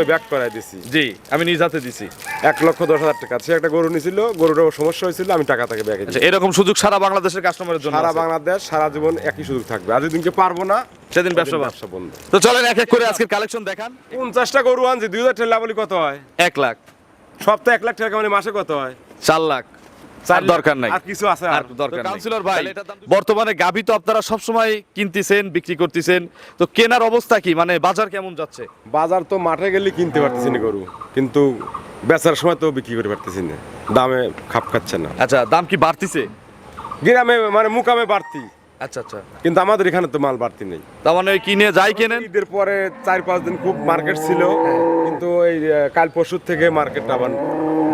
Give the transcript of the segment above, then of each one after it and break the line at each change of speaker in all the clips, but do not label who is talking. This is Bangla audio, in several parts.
আমি ব্যাক করাই দিছি।
জি। আমি নিজ হাতে দিছি।
এক লক্ষ দশ হাজার টাকা। সে একটা গরু নিছিল গরুটার সমস্যা হয়েছিল আমি টাকা তাকে ব্যাগে
আচ্ছা এরকম সুযোগ সারা বাংলাদেশের কাস্টমারের জন্য
সারা বাংলাদেশ সারা জীবন একই সুযোগ থাকবে। আর যেদিনকে পারব না
সেদিন ব্যবসা
ব্যবসা বন্ধ।
তো চলেন এক এক করে আজকের কালেকশন দেখান।
পঞ্চাশটা গরু আনছি দুই হাজার ঠেলা বলি কত হয়?
এক লাখ।
সপ্তাহে এক লাখ টাকা মানে মাসে কত হয়?
চার লাখ।
চার
দরকার নাই।
আর কিছু আছে
আর।
আর
দরকার কাউন্সিলর ভাই বর্তমানে গাভী তো আপনারা সবসময় কিনতেছেন বিক্রি করতেছেন। তো কেনার অবস্থা কি? মানে বাজার কেমন যাচ্ছে?
বাজার তো মাঠে গেলে কিনতে পারতেছি না গরু। কিন্তু বেচার সময় তো বিক্রি করে পারতেছি না। দামে খাপ খাচ্ছে না।
আচ্ছা দাম কি বাড়তিছে?
গ্রামে মানে মুকামে বাড়তি।
আচ্ছা আচ্ছা।
কিন্তু আমাদের এখানে তো মাল বাড়তি নেই।
তার মানে কিনে যাই কেনেন?
ঈদের পরে চার পাঁচ দিন খুব মার্কেট ছিল কিন্তু এই কাল পরশুর থেকে মার্কেটটা আবার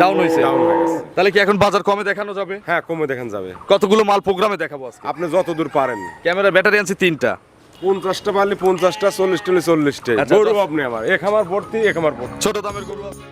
ডাউন হয়েছে
ডাউন হয়ে গেছে।
তাহলে কি এখন বাজার কমে দেখানো যাবে?
হ্যাঁ কমে দেখেন যাবে।
কতগুলো মাল প্রোগ্রামে দেখাবো আজকে?
আপনি যত দূর পারেন।
ক্যামেরা ব্যাটারি আনছি তিনটা।
পঞ্চাশটা পারলে পঞ্চাশটা চল্লিশ টল্লিশ চল্লিশটা
আচ্ছা,
গরু আপনি আমার। এক আমার ভর্তি এক আমার ভর্তি
ছোট দামের গরু আছে।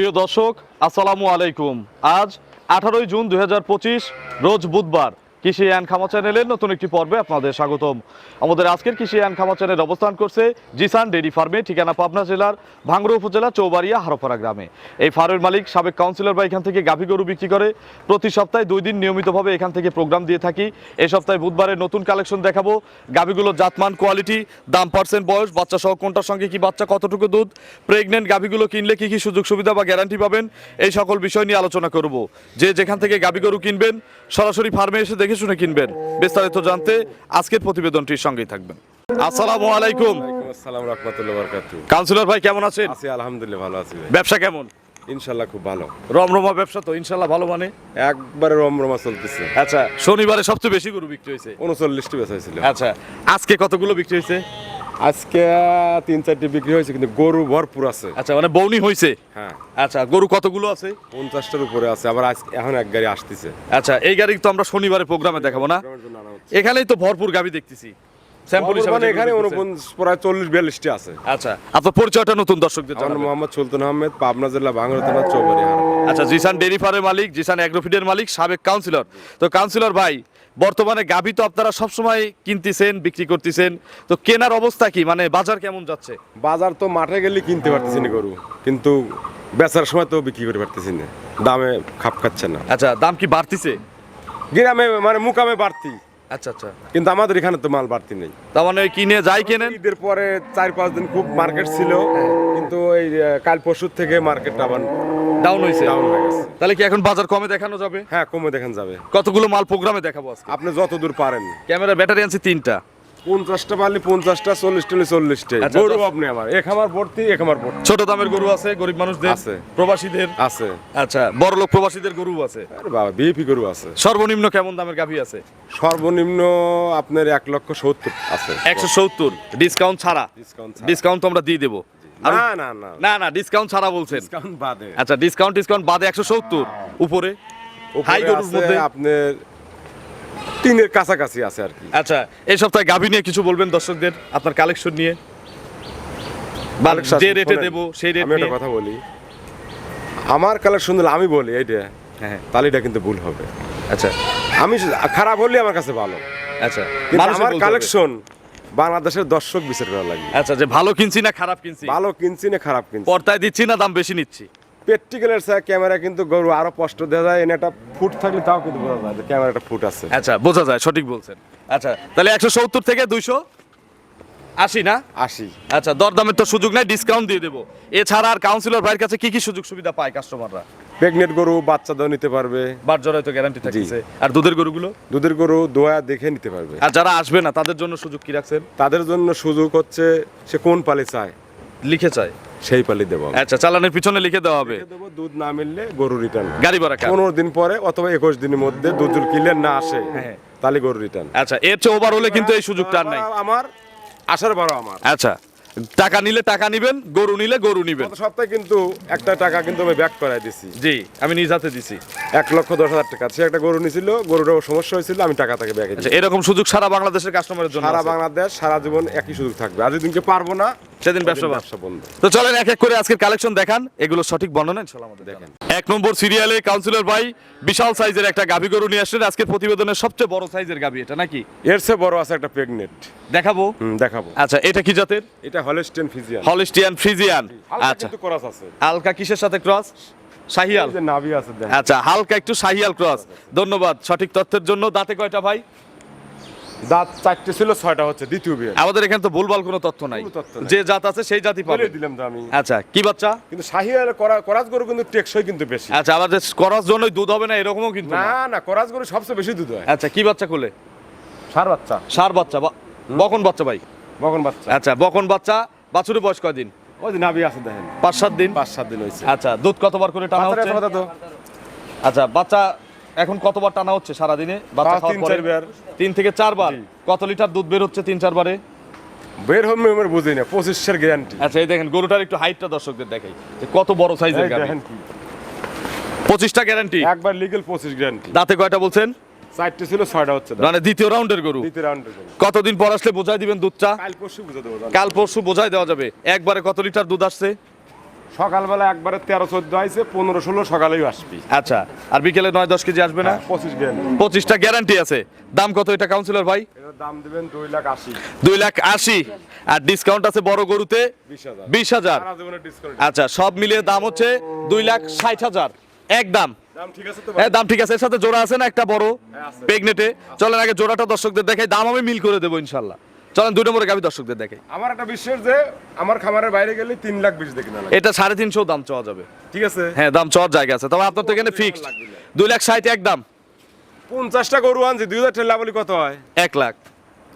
প্রিয় দর্শক আসসালামু আলাইকুম। আজ আঠারোই জুন দুই হাজার পঁচিশ রোজ বুধবার। কৃষি অ্যান্ড খামা চ্যানেলের নতুন একটি পর্বে আপনাদের স্বাগতম। আমাদের আজকের কৃষি অ্যান্ড খামা চ্যানেল অবস্থান করছে জিসান ডেইরি ফার্মে, ঠিকানা পাবনা জেলার ভাঙ্গুড়া উপজেলা, চৌবাড়িয়া, হারোপাড়া গ্রামে। এই ফার্মের মালিক সাবেক কাউন্সিলর বা এখান থেকে গাভী গরু বিক্রি করে। প্রতি সপ্তাহে দুই দিন নিয়মিতভাবে এখান থেকে প্রোগ্রাম দিয়ে থাকি। এই সপ্তাহে বুধবারে নতুন কালেকশন দেখাবো। গাভীগুলোর জাতমান, কোয়ালিটি, দাম পার্সেন্ট বয়স বাচ্চা সহ কোনটার সঙ্গে কি বাচ্চা, কতটুকু দুধ প্রেগনেন্ট গাভীগুলো কিনলে কি কি সুযোগ সুবিধা বা গ্যারান্টি পাবেন, এই সকল বিষয় নিয়ে আলোচনা করব। যে যেখান থেকে গাভী গরু কিনবেন, সরাসরি ফার্মে এসে দেখে শুনে কিনবেন। বিস্তারিত জানতে আজকের প্রতিবেদনটির সঙ্গেই থাকবেন। আসসালামু আলাইকুম।
আসসালাম রহমতুল্লাহ বরকাতু
কাউন্সিলর ভাই কেমন আছেন?
আছি আলহামদুলিল্লাহ ভালো আছি ভাই।
ব্যবসা কেমন?
ইনশাল্লাহ খুব ভালো।
রমরমা ব্যবসা তো ইনশাল্লাহ ভালো মানে?
একবারে রমরমা চলতেছে।
আচ্ছা শনিবারে সবচেয়ে বেশি গরু বিক্রি হয়েছে?
উনচল্লিশটি বেচা হয়েছিল।
আচ্ছা আজকে কতগুলো বিক্রি হয়েছে?
আজকে তিন চারটি বিক্রি হয়েছে কিন্তু গরু ভরপুর আছে।
আচ্ছা মানে বৌনি হয়েছে
হ্যাঁ।
আচ্ছা গরু কতগুলো আছে?
পঞ্চাশটার উপরে আছে আবার এখন এক গাড়ি আসতেছে।
আচ্ছা এই গাড়ি তো আমরা শনিবারে প্রোগ্রামে দেখাবো না। এখানেই তো ভরপুর গাবি দেখতেছি। স্যাম্পল হিসাবে
মানে এখানে প্রায় চল্লিশ বিয়াল্লিশটি আছে।
আচ্ছা আপনার পরিচয়টা নতুন দর্শকদের জানাবেন।
মোহাম্মদ সুলতান আহমেদ পাবনা জেলা ভাঙড়া থানা চৌবাড়ি
আচ্ছা জিসান ডেরি ফার্মের মালিক জিসান অ্যাগ্রোফিডের মালিক সাবেক কাউন্সিলর তো কাউন্সিলর ভাই বর্তমানে গাভী তো আপনারা সবসময় কিনতেছেন বিক্রি করতেছেন। তো কেনার অবস্থা কি? মানে বাজার কেমন যাচ্ছে?
বাজার তো মাঠে গেলে কিনতে পারতেছি না গরু। কিন্তু বেচার সময় তো বিক্রি করে পারতেছি না। দামে খাপ খাচ্ছে না।
আচ্ছা দাম কি বাড়তিছে?
গ্রামে মানে মুকামে বাড়তি।
আচ্ছা আচ্ছা।
কিন্তু আমাদের এখানে তো মাল বাড়তি নেই।
তার মানে কিনে যাই কেনেন?
ঈদের পরে চার পাঁচ দিন খুব মার্কেট ছিল কিন্তু এই কাল পরশুর থেকে মার্কেটটা আবার
ডাউন হয়েছে
ডাউন হয়ে গেছে।
তাহলে কি এখন বাজার কমে দেখানো যাবে?
হ্যাঁ কমে দেখানো যাবে।
কতগুলো মাল প্রোগ্রামে দেখাবো আজকে?
আপনি যতদূর পারেন।
ক্যামেরা ব্যাটারি আনছি তিনটা।
পঞ্চাশটা পারলে পঞ্চাশটা চল্লিশ টল্লিশ চল্লিশটা।
আচ্ছা,
গরু আপনি আমার। এক আমার ভর্তি এক আমার ভর্তি।
ছোট দামের গরু আছে গরিব মানুষদের
আছে।
প্রবাসীদের?
আছে।
আচ্ছা বড় লোক প্রবাসীদের গরু আছে?
আরে বাবা বিএপি গরু আছে।
সর্বনিম্ন কেমন দামের গাভী আছে?
সর্বনিম্ন আপনার এক লক্ষ সত্তর আছে।
একশো সত্তর। ডিসকাউন্ট ছাড়া?
ডিসকাউন্ট
ডিসকাউন্ট তো আমরা দিয়ে দেবো।
না না না।
না না ডিসকাউন্ট ছাড়া বলছেন।
ডিসকাউন্ট বাদে।
আচ্ছা ডিসকাউন্ট ডিসকাউন্ট বাদে একশো সত্তর। উপরে? হাই গরুর মধ্যে?
আপনার তিনের কাছাকাছি আছে আর কি।
আচ্ছা এই সপ্তাহে গাভী নিয়ে কিছু বলবেন দর্শকদের আপনার কালেকশন নিয়ে? যে রেটে দেবো সেই রেট
একটা কথা বলি। আমার কালেকশন দিলে আমি বলি এইটা
হ্যাঁ।
তাহলে এটা কিন্তু ভুল হবে।
আচ্ছা।
আমি খারাপ হলে আমার কাছে ভালো।
আচ্ছা
আমার কালেকশন বাংলাদেশের দর্শক বিচার করা লাগবে।
আচ্ছা যে ভালো কিনছি না খারাপ কিনছি?
ভালো কিনছি না খারাপ কিনছি।
পর্দায় দিচ্ছি না দাম বেশি নিচ্ছি?
প্র্যাকটিক্যালের স্যার ক্যামেরা কিন্তু গরু আরও স্পষ্ট দেখা যায় এনে একটা ফুট থাকলে তাও কিন্তু বোঝা যায় যে ক্যামেরাটা ফুট আছে।
আচ্ছা বোঝা যায় সঠিক বলছেন। আচ্ছা তাহলে একশো সত্তর থেকে দুইশো আশি না?
আশি।
আচ্ছা দরদামের তো সুযোগ নাই ডিসকাউন্ট দিয়ে দেবো। এছাড়া আর কাউন্সিলর ভাইয়ের কাছে কি কি সুযোগ সুবিধা পায় কাস্টমাররা
প্রেগনেন্ট গরু বাচ্চা দেওয়া নিতে পারবে।
বার জরায় তো গ্যারান্টি থাকছে আর দুধের গরুগুলো?
দুধের গরু দোয়া দেখে নিতে পারবে।
আর যারা আসবে না তাদের জন্য সুযোগ কি রাখছেন?
তাদের জন্য সুযোগ হচ্ছে সে কোন পালে চায়?
লিখে চাই
সেই পালি দেবো
আচ্ছা চালানের পিছনে লিখে দেওয়া হবে।
দেবো, দুধ না মিললে গরু রিটার্ন
গাড়ি ভাড়া?
পনেরো দিন পরে অথবা একুশ দিনের মধ্যে দুধ ক্লিয়ার না আসে
হ্যাঁ।
তাহলে গরু রিটার্ন
আচ্ছা এর চেয়ে ওভার হলে কিন্তু এই সুযোগটা আর নাই।
আমার আসার বারো আমার।
আচ্ছা টাকা নিলে টাকা নিবেন গরু নিলে গরু নিবেন।
সপ্তাহে কিন্তু একটা টাকা কিন্তু আমি ব্যাক করাই দিছি।
জি আমি নিজ হাতে দিছি।
এক লক্ষ দশ হাজার টাকা। সে একটা গরু নিছিল গরুটার সমস্যা হয়েছিল আমি টাকা তাকে ব্যাকে
আচ্ছা এরকম সুযোগ সারা বাংলাদেশের কাস্টমারের জন্য
সারা বাংলাদেশ সারা জীবন একই সুযোগ থাকবে। আর যেদিনকে পারব না
সেদিন ব্যবসা
ব্যবসা বন্ধ।
তো চলেন এক এক করে আজকের কালেকশন দেখান। এগুলো সঠিক বর্ণনা ইনশাআল্লাহ আমাদের দেখেন। এক নম্বর সিরিয়ালে কাউন্সিলর ভাই বিশাল সাইজের একটা গাভী গরু নিয়ে আসলেন। আজকের প্রতিবেদনের সবচেয়ে বড় সাইজের গাভী এটা নাকি?
এর চেয়ে বড় আছে একটা প্রেগনেন্ট
দেখাবো?
হুম দেখাবো।
আচ্ছা এটা কি জাতের?
এটা
হলিস্টিয়ান ফ্রিজিয়ান আচ্ছা।
করাস আছে।
হালকা কিসের সাথে ক্রস? শাহিয়াল।
নাভি আছে
আচ্ছা হালকা একটু শাহিয়াল ক্রস। ধন্যবাদ সঠিক তথ্যের জন্য। দাঁতে কয়টা ভাই?
দাঁত চারটে ছিল ছয়টা হচ্ছে দ্বিতীয় বিয়ে।
আমাদের এখানে তো ভুলভাল কোনো তথ্য নাই। যে জাত আছে সেই জাতি পাবে।
দিলাম তো আমি।
আচ্ছা কি বাচ্চা?
কিন্তু শাহিয়ার করা করাজ গরু কিন্তু টেকসই কিন্তু বেশি।
আচ্ছা আবার যে করার জন্যই দুধ হবে না এরকমও কিন্তু
না
না।
করাজ গরু সবচেয়ে বেশি দুধ হয়।
আচ্ছা কি বাচ্চা কোলে
সার বাচ্চা।
সার বাচ্চা বা- বকন বাচ্চা ভাই।
বকন বাচ্চা।
আচ্ছা বকন বাচ্চা। বাছুরের বয়স কয়দিন?
ওই যে নাভি আছে দেখেন।
পাঁচ সাত দিন?
পাঁচ সাত দিন হয়েছে।
আচ্ছা দুধ কতবার করে টানা হচ্ছে? আচ্ছা বাচ্চা এখন কতবার টানা হচ্ছে সারা দিনে বাচ্চা খাওয়ার
তিন,
পরে? তিন থেকে চারবার? কত লিটার দুধ বের হচ্ছে তিন চারবারে?
বের হবে আমার বুঝি না পঁচিশের গ্যারান্টি
আচ্ছা এই দেখেন গরুটার একটু হাইটটা দর্শকদের দেখাই। কত বড় সাইজের গাভী। পঁচিশটা গ্যারান্টি
একবার লিগেল পঁচিশ গ্যারান্টি
দাঁতে কয়টা বলছেন?
চারটে ছিল ছয়টা হচ্ছে
মানে দ্বিতীয় রাউন্ডের গরু।
দ্বিতীয় রাউন্ডের জন্য
কতদিন পর আসলে বোঝাই দিবেন দুধটা?
কাল পরশু বুঝে দেবো
কাল পরশু বোঝাই দেওয়া যাবে। একবারে কত লিটার দুধ আসছে?
সকালবেলা একবারে তেরো চোদ্দ আইছে পনেরো ষোলো সকালেই আসবি।
আচ্ছা আর বিকেলে নয় দশ কেজি আসবে না?
পঁচিশ গ্যারান্টি
পঁচিশটা গ্যারান্টি আছে। দাম কত এটা কাউন্সিলর ভাই?
দাম দিবেন দুই লাখ আশি।
দুই লাখ আশি। আর ডিসকাউন্ট আছে বড় গরুতে?
বিশ হাজার।
আচ্ছা সব মিলিয়ে দাম হচ্ছে দুই লাখ ষাট হাজার। এক দাম।
দাম ঠিক আছে তো
হ্যাঁ দাম ঠিক আছে। এর সাথে জোড়া আছে না? একটা বড়
হ্যাঁ,
পেগনেটে চলেন আগে জোড়াটা দর্শকদের দেখাই। দাম আমি মিল করে দেবো ইনশাল্লাহ। চলেন দুই নম্বরে দর্শকদের দেখাই।
আমার একটা বিশ্বাস যে আমার খামারের বাইরে গেলে তিন লাখ বিশ দেখি না
এটা সাড়ে তিনশো দাম চাওয়া যাবে।
ঠিক আছে।
হ্যাঁ দাম চাওয়ার জায়গা আছে। তবে আপনার তো এখানে ফিক্সড দুই লাখ ষাট এক দাম।
পঞ্চাশটা গরু আনছি দুই হাজার ঠেলা বলি কত হয়?
এক লাখ।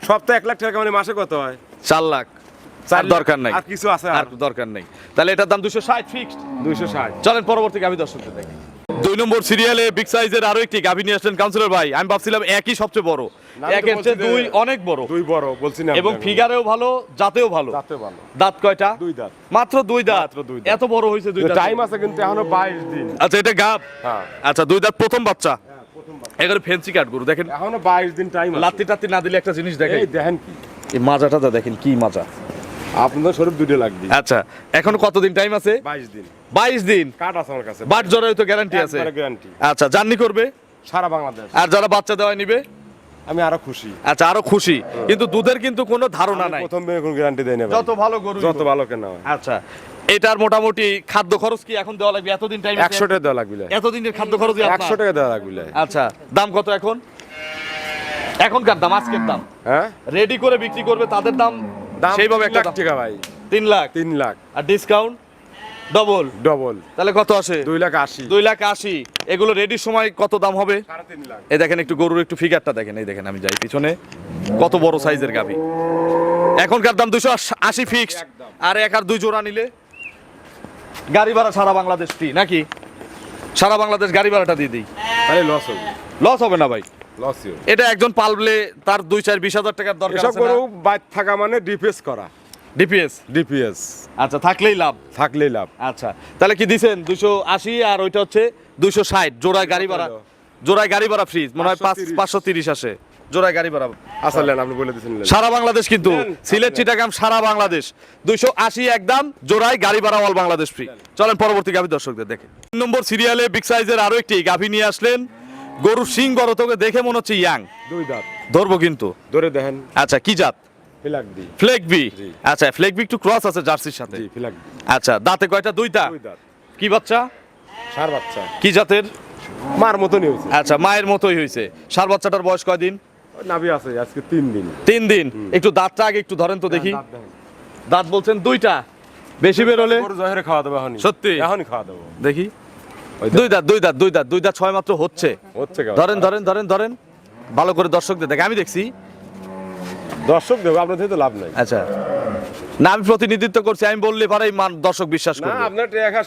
সপ্তাহে এক লাখ টাকা মানে মাসে কত হয়?
চার লাখ।
চার
দরকার নাই।
আর কিছু আছে
আর? দরকার নেই। তাহলে এটার দাম দুশো ষাট ফিক্সড
দুইশো ষাট।
চলেন পরবর্তী গাভী দর্শকদের দেখি দুই নম্বর সিরিয়ালে বিগ সাইজের আরও একটি গাভী নিয়ে আসলেন কাউন্সিলর ভাই। আমি ভাবছিলাম একই সবচেয়ে বড়। চেয়ে দুই অনেক বড়।
দুই বড় বলছি না
এবং ফিগারেও ভালো জাতেও ভালো।
যাতে ভালো।
দাঁত কয়টা?
দুই দাঁত।
মাত্র দুই দাঁত।
দুই
এত বড় হয়েছে দুই দাঁত।
টাইম আছে কিন্তু এখনও বাইশ দিন।
আচ্ছা এটা গাব?
হ্যাঁ।
আচ্ছা দুই দাঁত প্রথম বাচ্চা? এখানে ফেন্সি কাট গরু দেখেন।
এখনও বাইশ দিন টাইম
লাত্তি টাত্তি না দিলে একটা জিনিস দেখেন
এই দেখেন কি।
এই মাজাটা দেখেন কি মাজা।
আপনাদের শরীর দুটো লাগবে।
আচ্ছা এখন কতদিন টাইম আছে?
বাইশ দিন।
বাইশ দিন?
কাঠ আছে আমার কাছে।
বাট জ্বরের তো গ্যারান্টি আছে।
গ্যারান্টি
আচ্ছা জার্নি করবে?
সারা বাংলাদেশ।
আর যারা বাচ্চা দেওয়া নিবে?
আমি আরও খুশি।
আচ্ছা আরও খুশি। কিন্তু দুধের কিন্তু কোনো ধারণা নাই।
প্রথম কোনো গ্যারান্টি দেয় না
যত ভালো গরু
যত ভালো কেন হয়।
আচ্ছা এটার মোটামুটি খাদ্য খরচ কি এখন দেওয়া লাগবে? এতদিন টাইম
একশো টাকা দেওয়া লাগবে
এতদিনের খাদ্য খরচ
একশো টাকা দেওয়া লাগবে
আচ্ছা দাম কত এখন? এখনকার দাম আজকের দাম।
হ্যাঁ?
রেডি করে বিক্রি করবে তাদের দাম সেইভাবে একটা।
টাকা ভাই।
তিন লাখ?
তিন লাখ।
আর ডিসকাউন্ট ডবল
ডবল
তাহলে কত আসে?
দুই লাখ আশি।
দুই লাখ আশি। এগুলো রেডির সময় কত দাম হবে? এই দেখেন একটু গরুর একটু ফিগারটা দেখেন। এই দেখেন আমি যাই পিছনে। কত বড় সাইজের গাভি। এখনকার দাম দুশো আশি ফিক্সড আর এক আর দুই জোড়া নিলে? গাড়ি ভাড়া সারা বাংলাদেশ ফ্রি নাকি? সারা বাংলাদেশ গাড়ি ভাড়াটা দিয়ে দিই।
তাহলে লস হবে।
লস হবে না ভাই। এটা একজন পাললে তার দুই চার বিশ হাজার টাকার দরকার
এসব গরু বাইর থাকা মানে ডিপিএস করা।
ডিপিএস
ডিপিএস
আচ্ছা থাকলেই লাভ।
থাকলেই লাভ।
আচ্ছা তাহলে কি দিছেন? দুশো আশি আর ওইটা হচ্ছে দুশো ষাট। জোড়ায় গাড়ি ভাড়া। জোড়ায় গাড়ি ভাড়া ফ্রি মনে হয় পাঁচ পাঁচশো তিরিশ। আসে। জোড়ায় গাড়ি ভাড়া।
আসলে আপনি বলে দিয়েছেন
সারা বাংলাদেশ কিন্তু। সিলেট। চিটাগাম সারা বাংলাদেশ। দুইশো আশি একদম। জোড়ায় গাড়ি ভাড়া অল বাংলাদেশ ফ্রি চলেন পরবর্তী গাভী দর্শকদের দেখে। তিন নম্বর সিরিয়ালে বিগ সাইজের আরও একটি গাভী নিয়ে আসলেন। গরুর সিং বড় তোকে দেখে মনে হচ্ছে ইয়াং।
দুই দাঁত।
ধরবো কিন্তু।
ধরে দেখেন।
আচ্ছা কি জাত?
ফিলাক দি
ফ্লেক বি? আচ্ছা ফ্লেক বি একটু ক্রস আছে জার্সির সাথে।
জি
আচ্ছা দাঁতে কয়টা? দুইটা
দুই দাঁত।
কি বাচ্চা?
সার বাচ্চা।
কি জাতের?
মার মতনই হয়েছে।
আচ্ছা মায়ের মতোই হয়েছে। সার বাচ্চাটার বয়স কয়দিন
নাভি আছে আজকে তিন দিন।
তিন দিন। একটু দাঁতটা আগে একটু ধরেন তো দেখি।
দাঁত
বলছেন দুইটা। বেশি বের হলে?
গরু খাওয়া দেবো এখনই।
সত্যি?
এখনই খাওয়া দেবো।
দেখি। দুই দাঁত দুই দাঁত দুই দাঁত দুই দাঁত ছয় মাত্র হচ্ছে।
হচ্ছে?
ধরেন ধরেন ধরেন ধরেন। ভালো করে দর্শকদের দেখে আমি দেখছি।
দর্শক দেবো আপনার থেকে তো লাভ নাই।
আচ্ছা। না আমি প্রতিনিধিত্ব করছি আমি বললে পারে দর্শক বিশ্বাস
না আপনার টাকা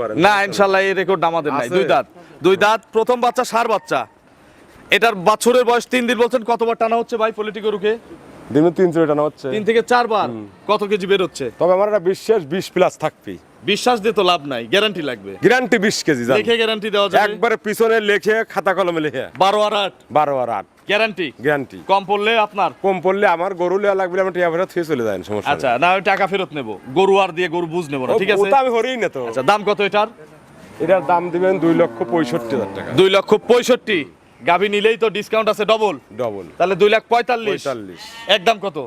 পারেন।
না ইনশাল্লাহ এই রেকর্ড আমাদের নাই। দুই দাঁত দুই দাঁত প্রথম বাচ্চা সার বাচ্চা। এটার বাছুরের বয়স তিন দিন বলছেন কতবার টানা হচ্ছে ভাই পলিটিকরুকে
দিনে তিন তিনশো টানা হচ্ছে।
তিন থেকে চারবার। কত কেজি বেরোচ্ছে
তবে আমার একটা বিশ্বাস বিশ প্লাস থাকবি
বিশ্বাস দিয়ে তো লাভ নাই গ্যারান্টি লাগবে।
গ্যারান্টি বিশ কেজি
দেখে গ্যারান্টি দেওয়া যাবে।
একবারে পিছনে লেখে খাতা কলমে লিখে।
বারো আর আট।
বারো আর আট।
গ্যারান্টি
গ্যারান্টি
কম পড়লে আপনার?
কম পড়লে আমার গরু লেওয়া লাগবে আমার টিয়া ফেরত চলে যায় সমস্যা
আচ্ছা না আমি টাকা ফেরত নেব। গরু আর দিয়ে গরু বুঝ নেব না ঠিক আছে?
ওটা আমি হরেই না তো।
আচ্ছা দাম কত এটার?
এটার দাম দিবেন দুই লক্ষ পঁয়ষট্টি হাজার টাকা।
দুই লক্ষ পঁয়ষট্টি। গাভি নিলেই তো ডিসকাউন্ট আছে ডবল
ডবল
তাহলে দুই লাখ পঁয়তাল্লিশ।
পঁয়তাল্লিশ।
একদম কত?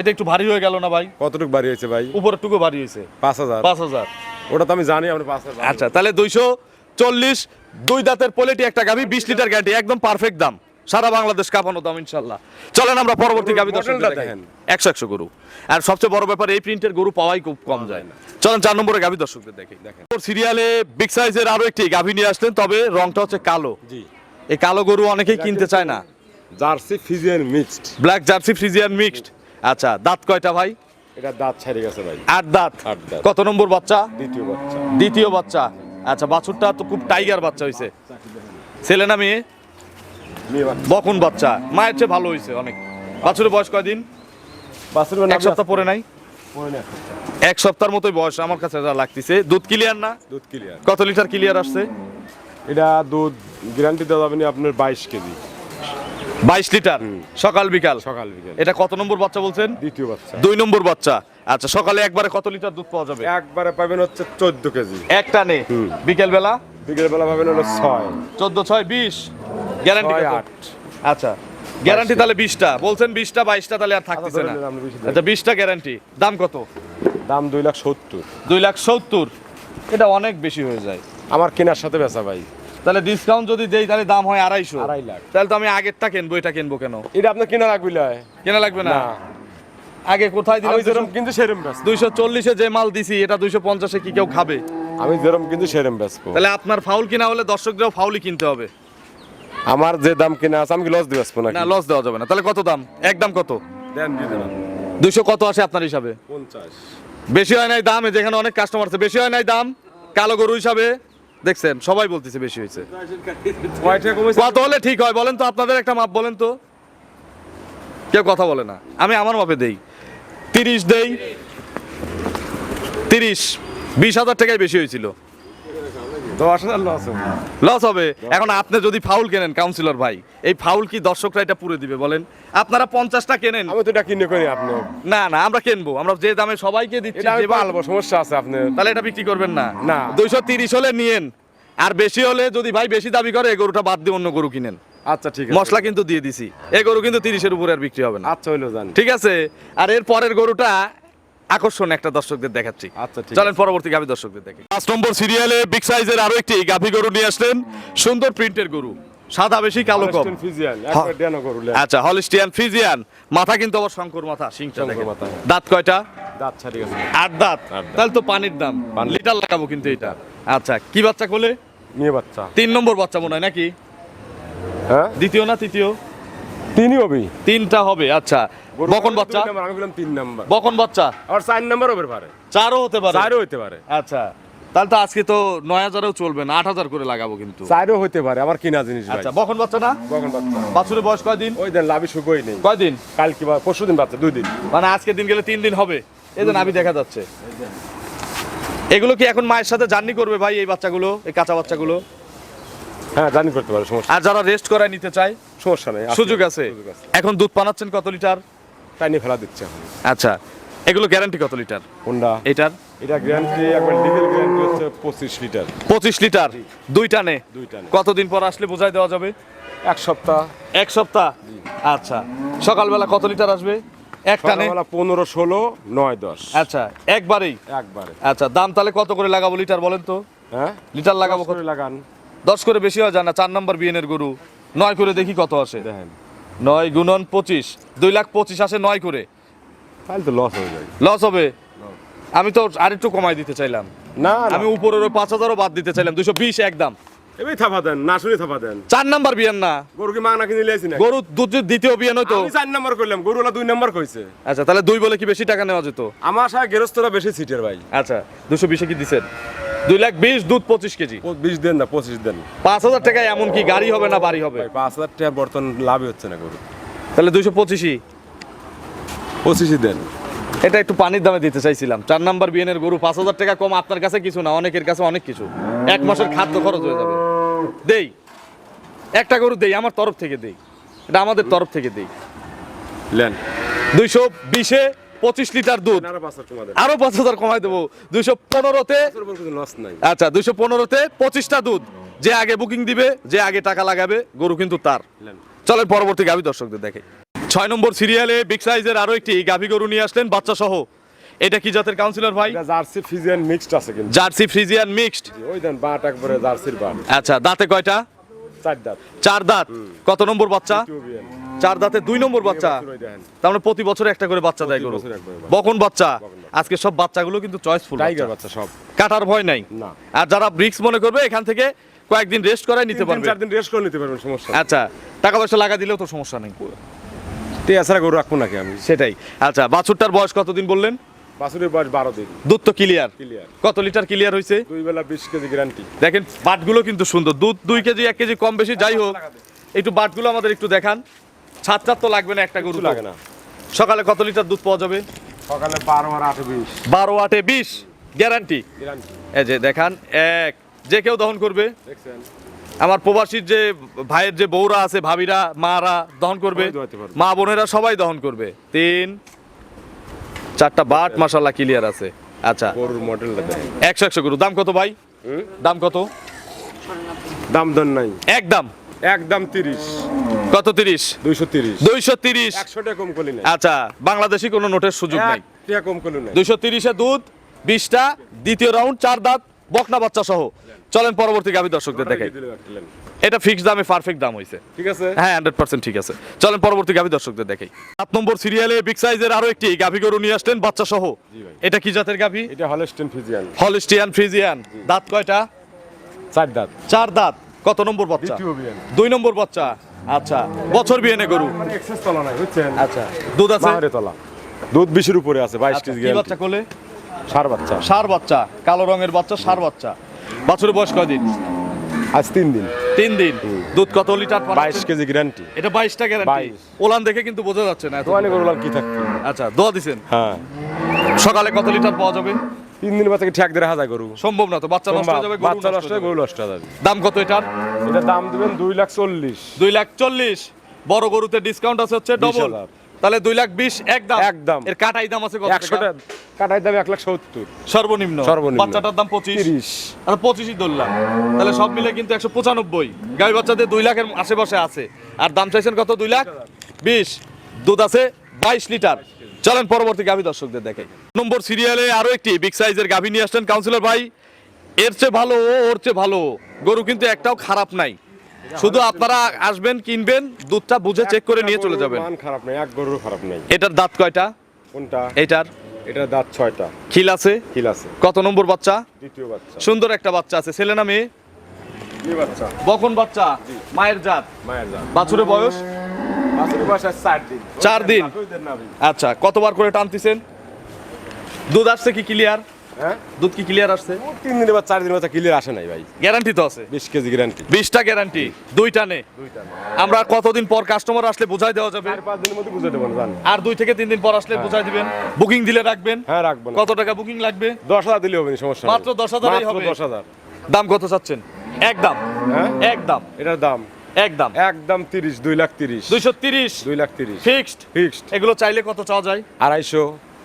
এটা একটু ভারী হয়ে গেল না ভাই
কতটুকু বাড়ি হয়েছে ভাই
উপরের টুকু ভারী হয়েছে
পাঁচ হাজার
পাঁচ হাজার
ওটা তো আমি জানি আমরা পাঁচ হাজার
আচ্ছা তাহলে দুইশো চল্লিশ দুই দাঁতের পোলেটি একটা গাভি বিশ লিটার গ্যারান্টি একদম পারফেক্ট দাম সারা বাংলাদেশ কাঁপানো দাম ইনশাল্লাহ চলেন আমরা পরবর্তী গাভি
দেখেন।
একশো একশো গরু আর সবচেয়ে বড় ব্যাপার এই প্রিন্টের গরু পাওয়াই খুব কম যায় না চলেন চার নম্বরে গাভি দর্শকদের দেখি
দেখেন।
সিরিয়ালে বিগ সাইজের আরও একটি গাভি নিয়ে আসলেন তবে রংটা হচ্ছে কালো
জি
এই কালো গরু অনেকেই কিনতে চায় না
jersey Friesian mixed
black jersey Friesian mixed আচ্ছা দাঁত কয়টা ভাই?
এটা দাঁত ছাড়ি গেছে ভাই।
আট দাঁত?
আট দাঁত।
কত নম্বর বাচ্চা?
দ্বিতীয় বাচ্চা।
দ্বিতীয় বাচ্চা। আচ্ছা বাছুরটা তো খুব টাইগার বাচ্চা হয়েছে ছেলে না মেয়ে? বকুন বাচ্চা। মায়ের চেয়ে ভালো হয়েছে অনেক। বাছুরের বয়স কয়দিন?
বাছুর
এক সপ্তাহ পরে নাই? এক সপ্তাহের মতোই বয়স আমার কাছে যা লাগতেছে। দুধ ক্লিয়ার না?
দুধ ক্লিয়ার
কত লিটার ক্লিয়ার আসছে?
এটা দুধ গ্যারান্টি দেওয়া যাবে না আপনার বাইশ কেজি।
বাইশ লিটার। সকাল বিকাল।
সকাল বিকাল।
এটা কত নম্বর বাচ্চা বলছেন?
দ্বিতীয় বাচ্চা।
দুই নম্বর বাচ্চা। আচ্ছা সকালে একবারে কত লিটার দুধ পাওয়া যাবে?
একবারে পাবেন হচ্ছে চোদ্দ কেজি।
একটা নে বিকেল বেলা
বিকেল বেলা পাবেন হলো ছয়।
চোদ্দ ছয় বিশ? গ্যারান্টি
ছয়
কত?
আট।
আচ্ছা। গ্যারান্টি তাহলে বিশটা। বলছেন বিশটা বাইশটা তাহলে আর থাকতেছে না।
20।
আচ্ছা বিশটা গ্যারান্টি দাম কত?
দাম দুই লাখ সত্তর।
দুই লাখ সত্তর। এটা অনেক বেশি হয়ে যায়।
আমার কেনার সাথে বেচা ভাই।
তাহলে ডিসকাউন্ট যদি দেই তাহলে দাম হয় আড়াইশো।
আড়াই লাখ।
তাহলে তো আমি আগেরটা কিনবো এটা কিনবো কেন?
এটা আপনার কেনা লাগবে।
কেনা লাগবে না? আগে কোথায় দিলাম?
যেরকম কিন্তু সেরম বেচবো
দুইশো চল্লিশে যে মাল দিছি এটা দুইশো পঞ্চাশে কি কেউ খাবে?
আমি যেরকম কিন্তু সেরম বেচবো
তাহলে আপনার ফাউল কিনা হলে দর্শকরাও ফাউলই কিনতে হবে।
আমার যে দাম কেনা আছে আমি কি লস দিয়ে বেচবো
না লস দেওয়া যাবে না। তাহলে কত দাম? একদম কত?
দেন দিয়ে দেবেন
দুইশো কত আসে আপনার হিসাবে?
পঞ্চাশ।
বেশি হয় নাই দাম যেখানে অনেক কাস্টমার আছে। বেশি হয় নাই দাম? কালো গরু হিসাবে? দেখছেন সবাই বলতেছে বেশি হয়েছে। কত হলে ঠিক হয় বলেন তো আপনাদের একটা মাপ বলেন তো। কেউ কথা বলে না। আমি আমার মাপে দেই। তিরিশ দেই। তিরিশ বিশ হাজার টাকায় বেশি হয়েছিল।
দশ হাজার লস হবে।
লস হবে? এখন আপনি যদি ফাউল কেনেন কাউন্সিলর ভাই এই ফাউল কি দর্শকরা এটা পুরে দিবে বলেন? আপনারা পঞ্চাশটা কেনেন?
আমি তো এটা কিনে করি আপনি।
না না আমরা কিনবো। আমরা যে দামে সবাইকে দিচ্ছি
পালবো সমস্যা আছে আপনি।
তাহলে এটা বিক্রি করবেন না?
না।
দুইশো তিরিশ হলে নিয়েন। আর বেশি হলে যদি ভাই বেশি দাবি করে এই গরুটা বাদ দিয়ে অন্য গরু কিনেন।
আচ্ছা ঠিক আছে।
মশলা কিন্তু দিয়ে দিছি। এই গরু কিন্তু তিরিশের উপরে আর বিক্রি হবে না।
আচ্ছা হইল জান।
ঠিক আছে? আর এর পরের গরুটা আকর্ষণ একটা দর্শকদের দেখাচ্ছি।
আচ্ছা
চলেন পরবর্তী গাভী দর্শকদের দেখি। পাঁচ নম্বর সিরিয়ালে বিগ সাইজের আরও একটি গাভী গরু নিয়ে আসলেন। সুন্দর প্রিন্টের গরু। সাদা বেশি কালো কম। আচ্ছা হলিস্টিয়ান ফ্রিজিয়ান মাথা কিন্তু আবার শঙ্কর মাথা। দাঁত কয়টা?
দাঁত ছাড়ি গেছে।
আট দাঁত। তাহলে তো পানির দাম। লিটার লাগাবো কিন্তু এটা। আচ্ছা কি বাচ্চা কোলে
মেয়ে বাচ্চা।
তিন নম্বর বাচ্চা মনে হয় নাকি?
হ্যাঁ?
দ্বিতীয় না তৃতীয়?
তিনই হবি।
তিনটা হবে আচ্ছা। বকন বাচ্চা?
আমি বললাম তিন নাম্বার।
বকন বাচ্চা?
আর চার নাম্বার হবে পারে।
চারও হতে পারে?
চারও হইতে পারে।
আচ্ছা তাহলে তো আজকে তো নয় হাজারেও চলবে না আট হাজার করে লাগাবো কিন্তু।
চারও হইতে পারে আমার কিনা জিনিস
আচ্ছা বকন বাচ্চা না?
কখন বাচ্চা।
বাছুরের বয়স কয়দিন
ওই দেন লাভি সুগই নেই।
কয়দিন?
কাল কি পরশু দিন বাচ্চা দুই দিন।
মানে আজকের দিন গেলে তিন দিন হবে। এই যে নাভি দেখা যাচ্ছে। এগুলো কি এখন মায়ের সাথে জার্নি করবে ভাই এই বাচ্চাগুলো এই কাঁচা বাচ্চাগুলো?
হ্যাঁ জানি করতে পারে সমস্যা
আর যারা রেস্ট করায় নিতে চায়
সমস্যা নেই
সুযোগ আছে।
সুযোগ আছে।
এখন দুধ পানাচ্ছেন কত লিটার?
তাই নিয়ে ফেলা দিচ্ছে এখন।
আচ্ছা এগুলো গ্যারান্টি কত লিটার?
কোনটা?
এটার?
এটা গ্যারান্টি একবার লিগেল গ্যারান্টি হচ্ছে পঁচিশ লিটার।
পঁচিশ লিটার দুইটা নে
দুইটা নে।
কতদিন পর আসলে বোঝাই দেওয়া যাবে?
এক সপ্তাহ।
এক সপ্তাহ? আচ্ছা সকালবেলা কত লিটার আসবে? একটা নে
সকালবেলা পনেরো ষোলো নয় দশ।
আচ্ছা একবারেই?
একবারে।
আচ্ছা দাম তাহলে কত করে লাগাবো লিটার বলেন তো?
হ্যাঁ?
লিটার লাগাবো কত
করে লাগান।
দশ করে বেশি হয় জানা চার নম্বর বিএনের গরু। নয় করে দেখি কত আসে।
দেখেন।
নয় গুণন পঁচিশ। দুই লাখ পঁচিশ আসে নয় করে।
তাহলে তো লস হয়ে যায়।
লস হবে? আমি তো আরেকটু কমাই দিতে চাইলাম।
না।
আমি উপরের ওই পাঁচ হাজারও বাদ দিতে চাইলাম দুশো বিশ একদম।
এবার থাপা দেন না শুনে থাপা দেন।
চার নাম্বার বিয়ান না।
গরু কি মাগনা কিনে লিয়েছি না
গরু দুধ দ্বিতীয় বিয়ান হইতো
আমি চার নাম্বার করলাম গরুলা দুই নাম্বার কইছে।
আচ্ছা তাহলে দুই বলে কি বেশি টাকা নেওয়া যেত?
আমার সাথে গেরস্তরা বেশি সিটের ভাই।
আচ্ছা দুশো বিশে কি দিচ্ছেন দুই লাখ বিশ দুধ পঁচিশ কেজি।
বিশ দেন না পঁচিশ দেন।
পাঁচ হাজার টাকায় এমন কি গাড়ি হবে না বাড়ি হবে?
পাঁচ হাজার টাকা বর্তমান লাভই হচ্ছে না গরু
তাহলে দুইশো পঁচিশই?
পঁচিশই দেন।
এটা একটু পানির দামে দিতে চাইছিলাম। চার নাম্বার বিয়ানের গরু পাঁচ হাজার টাকা কম আপনার কাছে কিছু না অনেকের কাছে অনেক কিছু। এক মাসের খাদ্য খরচ হয়ে যাবে। দেই। একটা গরু দেই আমার তরফ থেকে দেই। এটা আমাদের তরফ থেকে দেই।
লেন
দুইশো বিশে পঁচিশ লিটার দুধ।
আরও পাঁচ হাজার
কমাই দেবো। দুইশো পনেরোতে আচ্ছা দুইশো পনেরোতে পঁচিশটা দুধ। যে আগে বুকিং দিবে যে আগে টাকা লাগাবে গরু কিন্তু তার। চলেন পরবর্তী গাভী দর্শকদের দেখে। ছয় নম্বর সিরিয়ালে বিগ সাইজের আরও একটি গাভী গরু নিয়ে আসলেন বাচ্চা সহ এটা কি জাতের কাউন্সিলর ভাই?
এটা জার্সি ফ্রিজিয়ান মিক্সড আছে কিন্তু।
জার্সি ফ্রিজিয়ান মিক্সড
ওই দেন বাট একবারে জার্সির বাট।
আচ্ছা দাঁতে কয়টা?
চার দাঁত।
চার দাঁত। কত নম্বর বাচ্চা? চার দাঁতে দুই নম্বর বাচ্চা। তার মানে প্রতি বছর একটা করে বাচ্চা দেয় গরু। বকন বাচ্চা। আজকে সব বাচ্চাগুলো কিন্তু চয়েসফুল
টাইগার বাচ্চা। সব।
কাটার ভয় নাই। আর যারা ব্রিক্স মনে করবে এখান থেকে কয়েকদিন রেস্ট করাই নিতে পারবে।
চার দিন রেস্ট করে নিতে পারবেন সমস্যা
আচ্ছা টাকা পয়সা লাগা দিলেও তো সমস্যা নেই।
তে এছাড়া গরু রাখব নাকি আমি?
সেটাই। আচ্ছা বাছুরটার বয়স কতদিন বললেন?
বাছুরের বয়স বারো দিন।
দুধ তো ক্লিয়ার
ক্লিয়ার
কত লিটার ক্লিয়ার হয়েছে
দুই বেলা বিশ কেজি গ্যারান্টি
দেখেন বাটগুলো কিন্তু সুন্দর। দুধ দুই কেজি এক কেজি কম বেশি যাই হোক একটু বাটগুলো আমাদের একটু দেখান। ছাদ ছাদ তো লাগবে না একটা গরু
লাগে না।
সকালে কত লিটার দুধ পাওয়া যাবে?
সকালে বারো আর আট বিশ।
বারো আটে বিশ। গ্যারান্টি। এই যে দেখান এক। যে কেউ দহন করবে। আমার প্রবাসীর যে ভাইয়ের যে বউরা আছে ভাবিরা মারা দহন করবে। মা বোনেরা সবাই দহন করবে। তিন। চারটা বাট মাসাল্লাহ ক্লিয়ার আছে। আচ্ছা।
গরুর মডেলটা দেখেন।
একশো একশো গরু। দাম কত ভাই? দাম কত?
দাম দর নাই।
একদম।
একদম তিরিশ।
কত তিরিশ?
দুইশো তিরিশ।
দুইশো তিরিশ।
একশো টাকা কম করলি না
আচ্ছা বাংলাদেশি কোনো নোটের সুযোগ নাই।
টাকা কম করলি না
দুইশো তিরিশে দুধ বিশটা দ্বিতীয় রাউন্ড চার দাঁত বকনা বাচ্চা সহ। চলেন পরবর্তী গাভী দর্শকদের দেখাই। এটা ফিক্স দামে পারফেক্ট দাম হয়েছে
ঠিক আছে?
হ্যাঁ হান্ড্রেড পার্সেন্ট ঠিক আছে। চলেন পরবর্তী গাভী দর্শকদের দেখাই। সাত নম্বর সিরিয়ালে বিগ সাইজের আরও একটি গাভী গরু নিয়ে আসলেন বাচ্চা সহ। এটা কি জাতের গাভী?
এটা হলস্টেন ফিজিয়ান
হলিস্টিয়ান ফ্রিজিয়ান দাঁত কয়টা?
চার দাঁত।
চার দাঁত। কত নম্বর বাচ্চা? দুই নম্বর বাচ্চা। আচ্ছা বছর বিয়েনে গরু। আচ্ছা দুধ আছে?
দুধ বিশের উপরে আছে বাইশ
আচ্ছা,
কেজি
বাচ্চা কোলে?
সার বাচ্চা।
সার বাচ্চা কালো রঙের বাচ্চা সার বাচ্চা। বাছুরের বয়স কয়দিন?
আজ তিন দিন।
তিন দিন। দুধ কত লিটার
বাইশ কেজি গ্যারান্টি।
এটা বাইশটা গ্যারান্টি। ওলান দেখে কিন্তু বোঝা যাচ্ছে না
কি থাকবে
আচ্ছা দোয়া দিছেন?
হ্যাঁ।
সকালে কত লিটার পাওয়া যাবে?
তিন দিন বাচ্চাকে ঠেক দেড় হাজার গরু।
সম্ভব না তো বাচ্চা নষ্ট হয়ে যাবে
বাচ্চা
নষ্ট হয়ে
গরু নষ্ট হয়ে যাবে।
দাম কত এটার?
এটা দাম দিবেন দুই লাখ চল্লিশ।
দুই লাখ চল্লিশ। বড় গরুতে ডিসকাউন্ট আছে হচ্ছে ডবল তাহলে দুই লাখ বিশ একদম
একদম।
এর কাটাই দাম আছে
একশো কাটাই দাম এক লাখ সত্তর।
সর্বনিম্ন।
সর্বনিম্ন।
বাচ্চাটার দাম পঁচিশ।
তিরিশ।
আর পঁচিশই ধরলাম। তাহলে সব মিলে কিন্তু একশো পঁচানব্বই। গাই বাচ্চাদের দুই লাখের আশেপাশে আছে। আর দাম চাইছেন কত? দুই লাখ বিশ। দুধ আছে বাইশ লিটার। চলেন পরবর্তী গাভী দর্শকদের দেখাই। নম্বর সিরিয়ালে আরও একটি বিগ সাইজের গাভী নিয়ে আসলেন কাউন্সিলর ভাই। এর চেয়ে ভালো ও, ওর চেয়ে ভালো। গরু কিন্তু একটাও খারাপ নাই। শুধু আপনারা আসবেন কিনবেন দুধটা বুঝে চেক করে নিয়ে চলে যাবেন।
মান খারাপ নাই এক গরুর খারাপ নাই।
এটার দাঁত কয়টা?
কোনটা?
এটার?
এটা দাঁত ছয়টা।
খিল আছে?
হিল আছে।
কত নম্বর বাচ্চা?
দ্বিতীয় বাচ্চা।
সুন্দর একটা বাচ্চা আছে। ছেলে না মেয়ে?
বাচ্চা।
বকন বাচ্চা? মায়ের জাত?
মায়ের দাঁত
বাছুরের বয়স?
চার দিন।
আচ্ছা কতবার করে টানতেছেন? দুধ আসছে কি ক্লিয়ার
হ্যাঁ?
দুধ কি ক্লিয়ার আসছে?
তিন দিনে বা চার দিন বাচ্চা ক্লিয়ার আসে নাই ভাই।
গ্যারান্টি তো আছে।
বিশ কেজি গ্যারান্টি
বিশটা গ্যারান্টি দুইটা নে। আমরা কতদিন পর কাস্টমার আসলে বুঝাই দেওয়া যাবে?
চার পাঁচ দিনের মধ্যে বুঝে দেবেন জান।
আর দুই থেকে তিন দিন পর আসলে বুঝাই দিবেন। বুকিং দিলে রাখবেন।
হ্যাঁ রাখব না।
কত টাকা বুকিং লাগবে?
দশ হাজার দিলে হবে সমস্যা
মাত্র 10,000 এই
মাত্র
হবে।
দশ হাজার।
দাম কত চাচ্ছেন? একদম
হ্যাঁ?
একদম
এটার দাম।
একদম।
একদম তিরিশ দুই লাখ তিরিশ।
দুইশো তিরিশ।
দুই লাখ তিরিশ।
ফিক্সড?
ফিক্সড।
এগুলো চাইলে কত চাওয়া যায়?
আড়াইশো।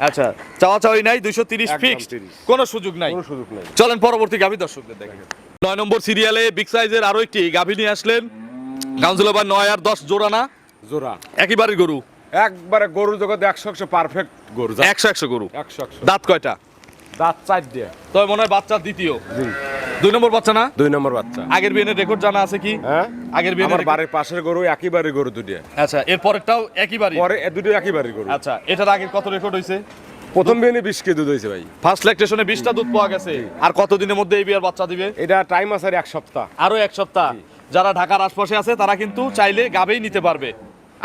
আচ্ছা চাওয়া চাওয়াই নাই দুইশো তিরিশ ফিক্সড।
30
কোনো সুযোগ নাই।
কোনো সুযোগ নেই।
চলেন পরবর্তী গাভী দর্শকদের দেখেন নয় নম্বর সিরিয়ালে বিগ সাইজের আরও একটি গাভী নিয়ে আসলেন। কাউন্সিলর বা নয় আর দশ জোড়া না?
জোড়া।
একইবারই গরু।
একবারে গরু জগতে একশো একশো পারফেক্ট গরু।
একশো একশো গরু।
একশো একশো।
দাঁত কয়টা?
দাঁত চার দিয়ে
তবে মনে হয় বাচ্চা দ্বিতীয়?
জি।
দুই নম্বর বাচ্চা না?
দুই নম্বর বাচ্চা।
আগের বিয়েনের রেকর্ড জানা আছে কি?
হ্যাঁ?
আগের বিয়েনের
আমার বাড়ির পাশের গরু একই বাড়ির গরু দুটিয়া
আচ্ছা এর পরেরটাও একইবারই
পরে এ দুটো একই বাড়ির গরু।
আচ্ছা এটার আগের কত রেকর্ড হইছে?
প্রথম বিয়ে বিশ কেজি দুধ হয়েছে ভাই।
ফার্স্ট ল্যাকটেশনে বিশটা দুধ পাওয়া গেছে। আর কতদিনের মধ্যে এই বিয়ার বাচ্চা দিবে?
এটা টাইম আছে আর এক সপ্তাহ।
আরও এক সপ্তাহ। যারা ঢাকার আশপাশে আছে তারা কিন্তু চাইলে গাবেই নিতে পারবে।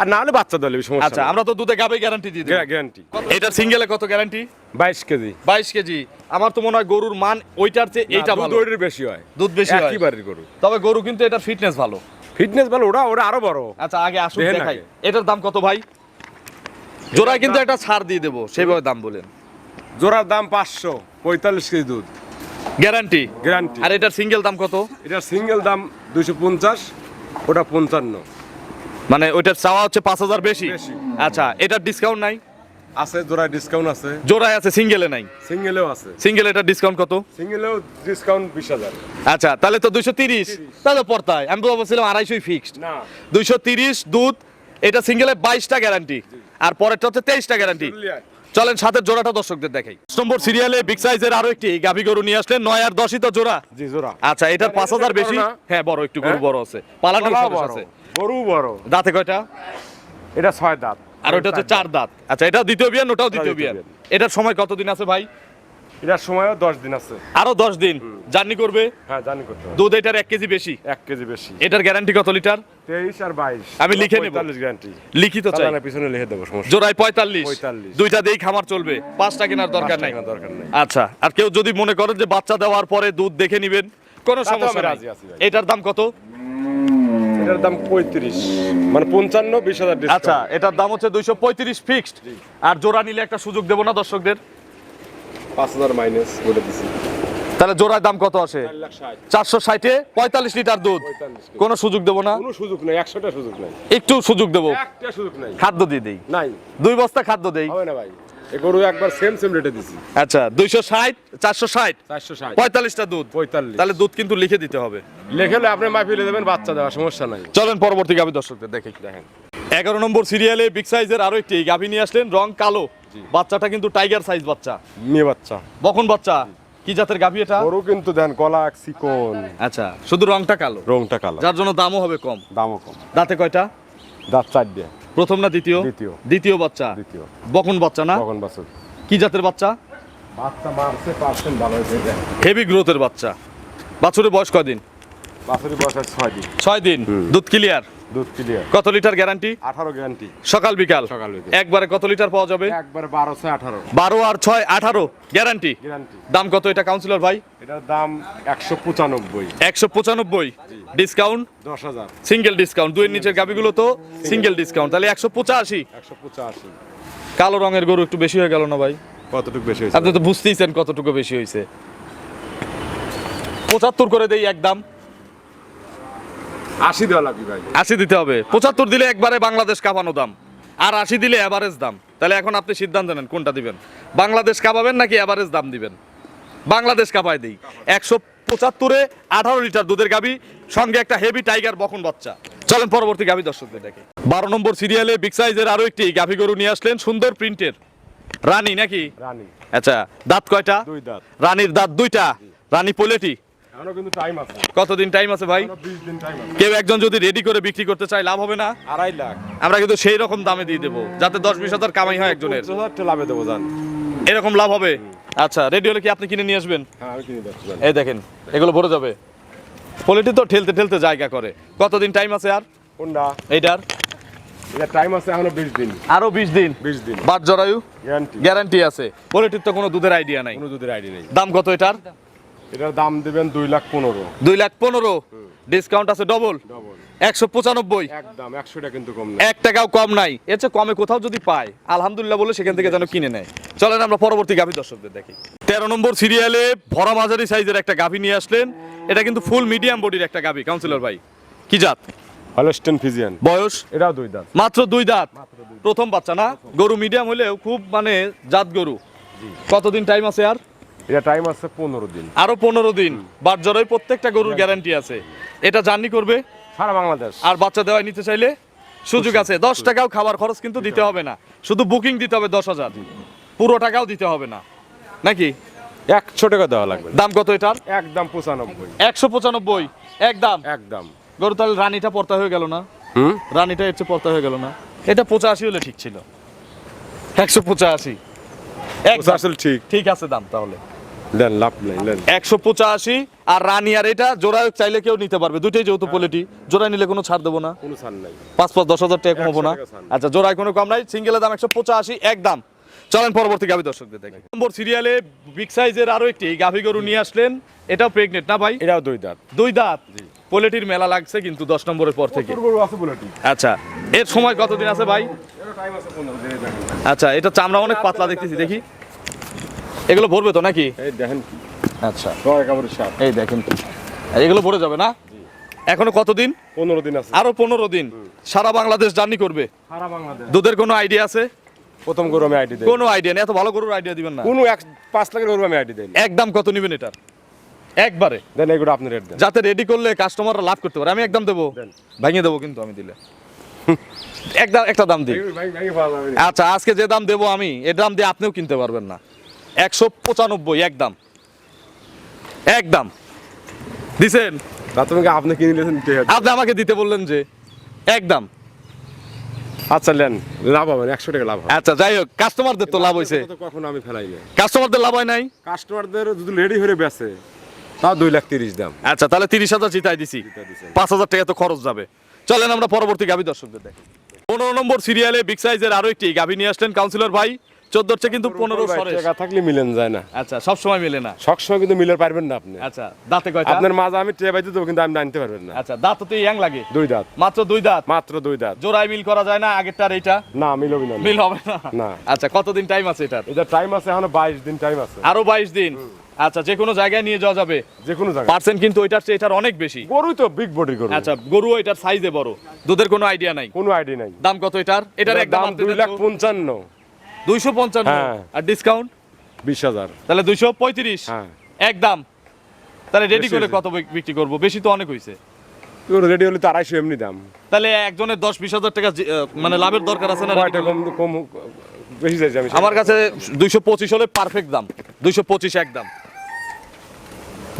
আর না হলে বাচ্চা দলে সমস্যা
আচ্ছা আমরা তো দুধে গাবেই গ্যারান্টি দিয়ে দিই
গ্যারান্টি
এটার সিঙ্গেলে কত গ্যারান্টি
বাইশ কেজি।
বাইশ কেজি। আমার তো মনে হয় গরুর মান ওইটার চেয়ে এইটা
দুধ
ভালো।
ওইটার বেশি হয়।
দুধ বেশি হয়।
একইবারের গরু।
তবে গরু কিন্তু এটার ফিটনেস ভালো।
ফিটনেস ভালো ওরা ওরা আরও বড়।
আচ্ছা আগে আসুন দেখাই। এটার দাম কত ভাই? জোড়ায় কিন্তু একটা ছাড় দিয়ে দেবো সেইভাবে দাম বলেন।
জোড়ার দাম পাঁচশো পঁয়তাল্লিশ কেজি দুধ।
গ্যারান্টি
গ্যারান্টি
আর এটার সিঙ্গেল দাম কত?
এটা সিঙ্গেল দাম দুইশো পঞ্চাশ ওটা পঞ্চান্ন।
মানে ওইটার চাওয়া হচ্ছে পাঁচ হাজার বেশি। আচ্ছা এটার ডিসকাউন্ট নাই?
আছে জোড়ায় ডিসকাউন্ট আছে।
জোড়ায় আছে সিঙ্গেলে নাই?
সিঙ্গেলেও আছে।
সিঙ্গেল এটার ডিসকাউন্ট কত?
সিঙ্গেলেও ডিসকাউন্ট বিশ হাজার।
আচ্ছা তাহলে তো দুইশো তিরিশ। তাহলে পড়তায়। আমি তো বলছিলাম আড়াইশোই ফিক্সড
না।
দুইশো তিরিশ দুধ এটা সিঙ্গেলে বাইশটা গ্যারান্টি আর পরেরটা হচ্ছে তেইশটা গ্যারান্টি চলেন সাথে জোড়াটা দর্শকদের দেখাই। নম্বর সিরিয়ালে বিগ সাইজের আরও একটি। গাভি গরু নিয়ে আসলেন নয় আর দশই তো জোড়া।
জি জোড়া।
আচ্ছা এটার পাঁচ হাজার বেশি? হ্যাঁ বড় একটু গরু
হ্যাঁ?
বড় আছে। পালানোর আছে।
গরু বড়।
দাঁতে কয়টা?
এটা ছয় দাঁত।
আর ওটা হচ্ছে চার দাঁত। আচ্ছা এটা দ্বিতীয় বিয়ান ওটাও দ্বিতীয় বিয়ান। এটার সময় কতদিন আছে ভাই?
এটার সময়ও দশ দিন আছে।
আরও দশ দিন। জার্নি করবে?
হ্যাঁ জানি করতে
দুধ এটার এক কেজি বেশি?
এক কেজি বেশি।
এটার গ্যারান্টি কত লিটার?
তেইশ আর বাইশ।
আমি লিখে নেব।
গ্যারান্টি
লিখিত চাই।
পিছনে লিখে দেবো সমস্যা
জোড়ায় পঁয়তাল্লিশ।
45
দুইটা দিয়েই খামার চলবে। পাঁচটা কেনার দরকার নাই।
দরকার নেই।
আচ্ছা আর কেউ যদি মনে করেন যে বাচ্চা দেওয়ার পরে দুধ দেখে নিবেন কোনো সমস্যা নাই। এটার দাম কত?
এটার দাম পঁয়ত্রিশ। মানে পঞ্চান্ন বিশ হাজার
আচ্ছা এটার দাম হচ্ছে দুইশো পঁয়ত্রিশ ফিক্সড আর জোড়া নিলে একটা সুযোগ দেবো না দর্শকদের?
পাঁচ হাজার মাইনাস বলে দিছি।
তাহলে জোড়ার দাম কত আসে? চারশো ষাটে পঁয়তাল্লিশ লিটার দুধ। কোনো সুযোগ দেবো না?
কোনো সুযোগ নাই একশোটা সুযোগ নাই।
একটু সুযোগ দেবো।
একটা সুযোগ নাই।
খাদ্য দিয়ে দেই।
নাই।
দুই বস্তা খাদ্য দেই।
হবে না ভাই। এ গরু একবার সেম সেম রেটে দিছি।
আচ্ছা দুইশো ষাট চারশো ষাট
চারশো ষাট।
পঁয়তাল্লিশটা দুধ।
পঁয়তাল্লিশ।
তাহলে দুধ কিন্তু লিখে দিতে হবে।
লেখেলে আপনি মাফিলে দেবেন বাচ্চা দেওয়া সমস্যা নাই।
চলেন পরবর্তী গাভী দর্শকদের দেখে
দেখেন।
এগারো নম্বর সিরিয়ালে বিগ সাইজের আরও একটি গাভী নিয়ে আসলেন রং কালো। বাচ্চাটা কিন্তু টাইগার সাইজ বাচ্চা।
মেয়ে বাচ্চা।
বকন বাচ্চা কি জাতের গাভী এটা?
গরু কিন্তু দেন
আচ্ছা শুধু রংটা কালো?
রংটা কালো।
যার জন্য দামও হবে কম।
দামও কম।
দাঁতে কয়টা?
দাঁত চার দিয়ে
প্রথম না দ্বিতীয়?
দ্বিতীয়।
দ্বিতীয় বাচ্চা?
দ্বিতীয়।
বকন বাচ্চা না?
বকন বাচ্চা।
কি জাতের বাচ্চা?
বাচ্চা মারছে পার্সেন্ট ভালো হয়েছে
হেভি গ্রোথের বাচ্চা। বাছুরের বয়স কদিন
বাছুরের বয়স ছয় দিন।
ছয় দিন। দুধ ক্লিয়ার
দুধ ক্লিয়ার
কত লিটার গ্যারান্টি
আঠারো গ্যারান্টি
সকাল বিকাল?
সকাল বিকাল।
একবারে কত লিটার পাওয়া যাবে?
একবার বারোশো আঠারো।
বারো আর ছয় আঠারো? গ্যারান্টি
গ্যারান্টি
দাম কত এটা কাউন্সিলর ভাই?
এটার দাম একশো পঁচানব্বই।
একশো পঁচানব্বই। ডিসকাউন্ট
দশ হাজার।
সিঙ্গেল ডিসকাউন্ট দুইয়ের নিচের গাবিগুলো তো সিঙ্গেল ডিসকাউন্ট তাহলে একশো পঁচাশি।
একশো পঁচাশি।
কালো রঙের গরু একটু বেশি হয়ে গেল না ভাই?
কতটুকু বেশি হয়েছে?
আপনি তো বুঝতেইছেন কতটুকু বেশি হয়েছে। পঁচাত্তর করে দেই একদম
আশি দেওয়া লাগবে ভাই।
আশি দিতে হবে। পঁচাত্তর দিলে একবারে বাংলাদেশ কাঁপানো দাম। আর আশি দিলে অ্যাভারেজ দাম। তাহলে এখন আপনি সিদ্ধান্ত নেন কোনটা দিবেন। বাংলাদেশ কাঁপাবেন নাকি অ্যাভারেজ দাম দিবেন? বাংলাদেশ কাঁপায় দিই। একশো পঁচাত্তরে আঠারো লিটার দুধের গাবি সঙ্গে একটা হেভি টাইগার বকন বাচ্চা। চলেন পরবর্তী গাবি দর্শকদের দেখে। বারো নম্বর সিরিয়ালে বিগ সাইজের আরও একটি গাভি গরু নিয়ে আসলেন সুন্দর প্রিন্টের রানী নাকি?
রানী।
আচ্ছা দাঁত কয়টা?
দুই দাঁত।
রানীর দাঁত দুইটা। রানী পোলেটি? কতদিন টাইম আছে ভাই? কেউ একজন যদি রেডি করে বিক্রি করতে চায় লাভ হবে না?
আড়াই লাখ।
আমরা কিন্তু সেই রকম দামে দিয়ে দেবো যাতে দশ বিশ হাজার কামাই হয় একজনের।
পঞ্চাশ হাজার টাকা লাভে দেবো জান।
এরকম লাভ হবে? আচ্ছা রেডি হলে কি আপনি কিনে নিয়ে আসবেন?
হ্যাঁ
এই দেখেন এগুলো ভরে যাবে। পোলিটি তো ঠেলতে ঠেলতে জায়গা করে। কতদিন টাইম আছে আর?
কোনটা?
এইটার?
টাইম আছে এখনও বিশ দিন।
আরও বিশ দিন?
বিশ দিন।
বাদ জরায়ু?
গ্যারান্টি
গ্যারান্টি আছে। পোলিটির তো কোনো দুধের আইডিয়া নাই।
কোনো দুধের আইডি নেই।
দাম কত এটার?
এটার দাম দেবেন দুই লাখ পনেরো।
দুই লাখ পনেরো। ডিসকাউন্ট আছে ডবল একশো পঁচানব্বই।
একদম একশোটা কিন্তু কম
এক টাকাও কম নাই। এর চেয়ে কমে কোথাও যদি পায় আলহামদুলিল্লাহ বলে সেখান থেকে যেন কিনে নেয়। চলেন আমরা পরবর্তী গাভী দর্শকদের দেখি। তেরো নম্বর সিরিয়ালে ভরা মাঝারি সাইজের একটা গাভী নিয়ে আসলেন। এটা কিন্তু ফুল মিডিয়াম বডির একটা গাভী কাউন্সিলর ভাই। কি জাত?
হলস্টেন ফিজিয়ান
বয়স?
এটাও দুই দাঁত।
মাত্র দুই দাঁত। প্রথম বাচ্চা না? গরু মিডিয়াম হলেও খুব মানে জাত গরু। কতদিন টাইম আছে আর?
এটা টাইম আছে পনেরো দিন।
আরও পনেরো দিন। বাট জরাই প্রত্যেকটা গরুর গ্যারান্টি আছে। এটা জার্নি করবে?
সারা বাংলাদেশ।
আর বাচ্চা দেওয়া নিতে চাইলে সুযোগ আছে। দশ টাকাও খাবার খরচ কিন্তু দিতে হবে না। শুধু বুকিং দিতে হবে দশ হাজার। পুরো টাকাও দিতে হবে না। নাকি?
একশো টাকা দেওয়া লাগবে।
দাম কত এটার?
একদম পঁচানব্বই।
একশো পঁচানব্বই। একদম
একদম
গরু তাহলে রানীটা পর্তা হয়ে গেল না?
হুম?
রানীটা এর চেয়ে পর্তা হয়ে গেল না? এটা পঁচাশি হলে ঠিক ছিল। একশো পঁচাশি।
ঠিক।
ঠিক আছে দাম তাহলে।
লেন লাভ নেই লেন
একশো পঁচাশি আর রানি আর এটা জোড়া চাইলে কেউ নিতে পারবে। দুটোই যেহেতু পোলেটি জোড়া নিলে কোনো ছাড় দেবো না।
কোনো ছাড় নাই।
পাঁচ পাঁচ দশ হাজার টাকা কমাবো না।
100 টাকা ছাড়।
আচ্ছা জোড়ায় কোনো কম নাই সিঙ্গেলের দাম একশো পঁচাশি এক দাম। চলেন পরবর্তী গাভী দর্শকদের দেখি। নম্বর সিরিয়ালে বিগ সাইজের আরও একটি গাভী গরু নিয়ে আসলেন। এটাও প্রেগনেন্ট না ভাই?
এটাও দুই দাঁত।
দুই দাঁত? পোলেটির মেলা লাগছে কিন্তু দশ নম্বরের পর থেকে। আচ্ছা এর সময় কতদিন আছে ভাই?
দিনে
আচ্ছা এটা চামড়া অনেক পাতলা দেখতেছি দেখি। এগুলো ভরবে তো নাকি?
এই দেখেন
আচ্ছা। এই দেখেন এগুলো ভরে যাবে না? এখনও কতদিন?
পনেরো দিন আছে।
আরও পনেরো দিন। সারা বাংলাদেশ জার্নি করবে?
সারা বাংলাদেশ।
দুধের কোনো আইডিয়া আছে?
প্রথম গরু আমি আইডি দেই।
কোনো আইডিয়া নেই। এত ভালো গরুর আইডিয়া দিবেন না।
কোনো এক পাঁচ লাখের গরু আমি আইডি দেই না।
একদম কত নেবেন এটার? একবারে।
দেন এগুলো আপনি রেট দেন।
যাতে রেডি করলে কাস্টমাররা লাভ করতে পারে। আমি একদম দেবো?
দেন।
ভেঙে দেবো কিন্তু আমি দিলে। একদম একটা দাম দিই। আচ্ছা আজকে যে দাম দেবো আমি এ দাম দিয়ে আপনিও কিনতে পারবেন না। একশো পঁচানব্বই একদম। একদম। দিছেন?
আপনি কিনে নিয়েছেন
আপনি আমাকে দিতে বললেন যে একদম।
আচ্ছা লেন লাভ হবে একশো টাকা লাভ
আচ্ছা যাই হোক কাস্টমারদের তো লাভ হয়েছে
তো কখনো আমি ফেলাই না।
কাস্টমারদের লাভ হয় নাই?
কাস্টমারদের যদি রেডি হয়ে বেছে দুই লাখ তিরিশ দাম।
আচ্ছা তাহলে তিরিশ হাজার জিতাই দিছি। পাঁচ হাজার টাকা তো খরচ যাবে। চলেন আমরা পরবর্তী গাভী দর্শকদের দেখি। পনেরো নম্বর সিরিয়ালে বিগ সাইজের আরও একটি গাভী নিয়ে আসলেন কাউন্সিলর ভাই। চোদ্দ হচ্ছে কিন্তু পনেরো
টাকা থাকলে মিলেন যায় না।
আচ্ছা সব সময় মেলে না?
সবসময় কিন্তু মিলার পারবেন না আপনি।
আচ্ছা দাঁতে কয়টা?
আপনার মাঝে আমি ট্রে বাইতে দেবো কিন্তু আপনি আনতে পারবেন না।
আচ্ছা দাঁত তো ইয়াং লাগে।
দুই দাঁত।
মাত্র দুই দাঁত?
মাত্র দুই দাঁত।
জোড়ায় মিল করা যায় না আগেরটার এইটা?
না মিলবি না।
মিল হবে না?
না।
আচ্ছা কতদিন টাইম আছে এটার?
এটা টাইম আছে এখনও বাইশ দিন টাইম আছে।
আরও বাইশ দিন? আচ্ছা যে কোনো জায়গায় নিয়ে যাওয়া যাবে।
যে কোনো জায়গায়।
পার্সেন্ট কিন্তু ওইটার চেয়ে এটার অনেক বেশি।
গরুই তো বিগ বডি গরু।
আচ্ছা গরু এটার সাইজে বড়। দুধের কোনো আইডিয়া নাই?
কোনো আইডি নাই।
দাম কত এটার? এটার একদম
দাম দুই লাখ পঞ্চান্ন।
দুইশো পঞ্চান্ন
হ্যাঁ।
আর ডিসকাউন্ট
বিশ হাজার।
তাহলে দুইশো পঁয়ত্রিশ।
হ্যাঁ।
একদম। তাহলে রেডি করে কত বিক্রি করব? বেশি তো অনেক হয়েছে।
রেডি হলে তো আড়াইশো এমনি দাম।
তাহলে একজনের দশ বিশ হাজার টাকা মানে লাভের দরকার আছে না ready
কয়টা
করলে?
কম কম বেশি চাইছি আমি।
আমার কাছে দুইশো পঁচিশ হলে পারফেক্ট দাম। দুইশো পঁচিশ একদম।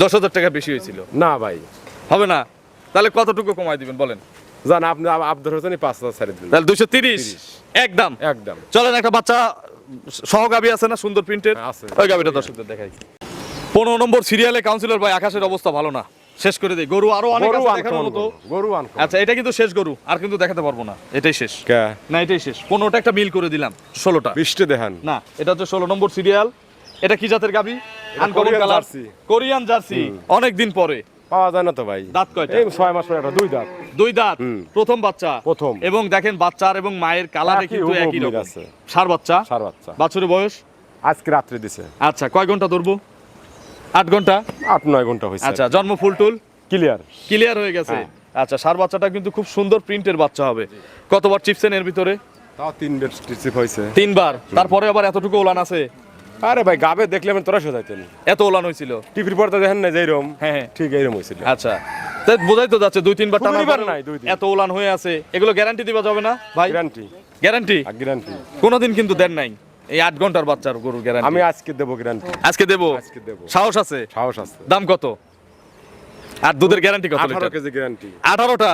দশ হাজার টাকা বেশি হয়েছিল।
না ভাই।
হবে না। তাহলে কতটুকু কমাই দিবেন বলেন?
জান আপনি আবদার হচ্ছেন পাঁচ হাজার ছাড়ে দিন
তাহলে দুইশো তিরিশ? একদম।
একদম।
চলেন একটা বাচ্চা সহ গাবি আছে না সুন্দর প্রিন্টের
হ্যাঁ, আছে।
ওই গাবিটা দর্শকদের দেখাই। পনেরো নম্বর সিরিয়ালে কাউন্সিলর ভাই আকাশের অবস্থা ভালো না। শেষ করে দেই। গরু আরও অনেক
গরু
আছে দেখানোর মতো।
গরু, আনকমন
আচ্ছা এটা কিন্তু শেষ গরু আর কিন্তু দেখাতে পারব না। এটাই শেষ। না এটাই শেষ। পনেরোটা একটা মিল করে দিলাম ষোলোটা।
বৃষ্টি দেখান।
না এটা হচ্ছে ষোলো নম্বর সিরিয়াল এটা কি জাতের গাবি? Uncommon
Korean
colour. Korean jersey অনেক দিন পরে।
পাওয়া যায় না তো ভাই।
দাঁত কয়টা?
এই ছয় মাস পরে একটা দুই দাঁত।
দুই দাঁত প্রথম বাচ্চা।
প্রথম।
এবং দেখেন বাচ্চার এবং মায়ের কালারে কিন্তু একই রকম।
আছে।
সার বাচ্চা?
সার বাচ্চা।
বাছুরের বয়স?
আজকে রাত্রে দিছে।
আচ্ছা কয় ঘণ্টা ধরবো? আট ঘণ্টা?
আট নয় ঘণ্টা হয়েছে
আচ্ছা জন্ম ফুল টুল?
ক্লিয়ার
ক্লিয়ার হয়ে গেছে।
হ্যাঁ।
আচ্ছা সার বাচ্চাটা কিন্তু খুব সুন্দর প্রিন্টের বাচ্চা হবে। কতবার চিপসেন এর ভিতরে?
তাও তিন বেড হয়েছে
তিনবার। তারপরে আবার এতটুকু ওলান আছে?
আরে ভাই গাবে দেখলে আমি তোরা সোজাইতেন
এত ওলান হয়েছিল
টিভির পর্দা দেখেন না যেরকম
হ্যাঁ হ্যাঁ।
ঠিক এইরকম হয়েছিল
আচ্ছা। তাই বোঝাই তো যাচ্ছে দুই তিনবার টানা
দুইবার নাই, দুই দিন।
এত ওলান হয়ে আছে। এগুলো গ্যারান্টি দিবা যাবে না ভাই?
গ্যারান্টি
গ্যারান্টি
গ্যারান্টি
কোনোদিন কিন্তু দেন নাই। এই আট ঘণ্টার বাচ্চার গরুর গ্যারান্টি
আমি আজকে দেবো গ্যারান্টি
আজকে দেবো?
আজকে দেবো।
সাহস আছে?
সাহস আছে।
দাম কত? আর দুধের গ্যারান্টি কত
আঠারো
লিটার?
কেজি গ্যারান্টি
আঠারোটা?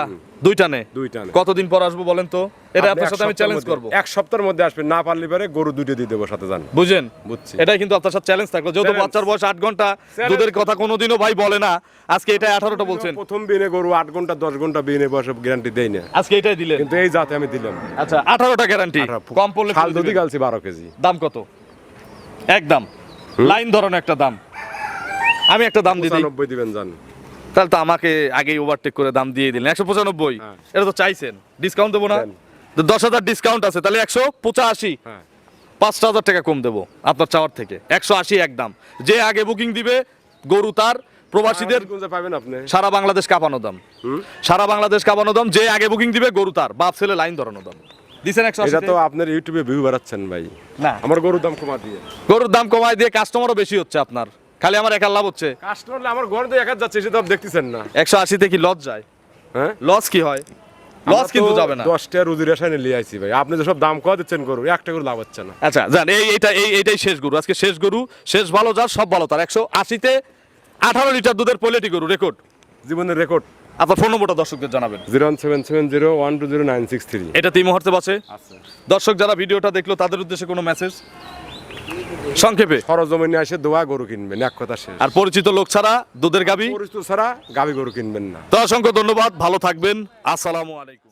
দুইটা নে
দুইটা নে।
কতদিন পর আসব বলেন তো? এটা আপনার সাথে আমি চ্যালেঞ্জ করব।
এক সপ্তাহের মধ্যে আসবেন না পারলে পরে গরু দুটো দিয়ে দেবো সাথে যান
বুঝেন
বুঝছি।
এটাই কিন্তু আপনার সাথে চ্যালেঞ্জ থাকল। যেহেতু বাচ্চার বয়স আট
ঘণ্টা
দুধের কথা কোনোদিনও ভাই বলে না। আজকে এটা আঠারোটা বলছেন।
প্রথম বিনে গরু আট ঘণ্টা দশ ঘণ্টা বিনে বসে গ্যারান্টি দেয় না।
আজকে এটাই দিলেন।
কিন্তু এই জাতে আমি দিলাম।
আচ্ছা আঠারোটা গ্যারান্টি কম পড়লে
খাল গালছি বারো কেজি।
দাম কত? একদম লাইন ধরনের একটা দাম। আমি একটা দাম দিই।
দিবেন জান।
তাহলে তো আমাকে আগেই ওভারটেক করে দাম দিয়ে দিলেন। একশো পঁচানব্বই
হ্যাঁ।
এটা তো চাইছেন। ডিসকাউন্ট দেবো না? দশ হাজার ডিসকাউন্ট আছে তাহলে একশো পঁচাশি।
হ্যাঁ।
পাঁচটা হাজার টাকা কম দেবো আপনার চাওয়ার থেকে। একশো আশি একদম যে আগে বুকিং দিবে গরু তার প্রবাসীদের
আপনি।
সারা বাংলাদেশ কাঁপানো দাম। সারা বাংলাদেশ কাঁপানো দাম যে আগে বুকিং দিবে গরু তার বাপ ছেলে লাইন ধরানো দাম। দিছেন একশো
এটা তো আপনার ইউটিউবে ভিউ বাড়াচ্ছেন ভাই।
না।
আমার গরুর দাম কমা দিয়ে।
গরুর দাম কমায় দিয়ে কাস্টমারও বেশি হচ্ছে আপনার। খালি আমার একার লাভ হচ্ছে।
কাস্টমার আমার ঘর তো একা যাচ্ছে সেটা আপনি দেখতেছেন না।
একশো আশিতে কি লস যায়?
হ্যাঁ?
লস কি হয়? লস কিন্তু যাবে না।
দশটা রুজি রেশানে লিয়ে আইছি ভাই। আপনি যে সব দাম কয়া দিচ্ছেন গরু একটা করে লাভ হচ্ছে না।
আচ্ছা জান এই এইটা এই এইটাই শেষ গরু। আজকে শেষ গরু শেষ ভালো যার সব ভালো তার। একশো আশিতে আঠারো লিটার দুধের পোলেটি গরু রেকর্ড
জীবনের রেকর্ড
আপনার ফোন নম্বরটা দর্শকদের জানাবেন।
Zero one seven seven zero one two zero nine six three.
এটা তিন মুহূর্তে আছে। দর্শক যারা ভিডিওটা দেখল তাদের উদ্দেশ্যে কোনো মেসেজ সংক্ষেপে।
সরজমিনে এসে দোয়া গরু কিনবেন এক কথা শেষ।
আর পরিচিত লোক ছাড়া দুধের গাবি?
পরিচিত ছাড়া গাবি গরু কিনবেন না।
তো অসংখ্য ধন্যবাদ ভালো থাকবেন। আসসালামু আলাইকুম।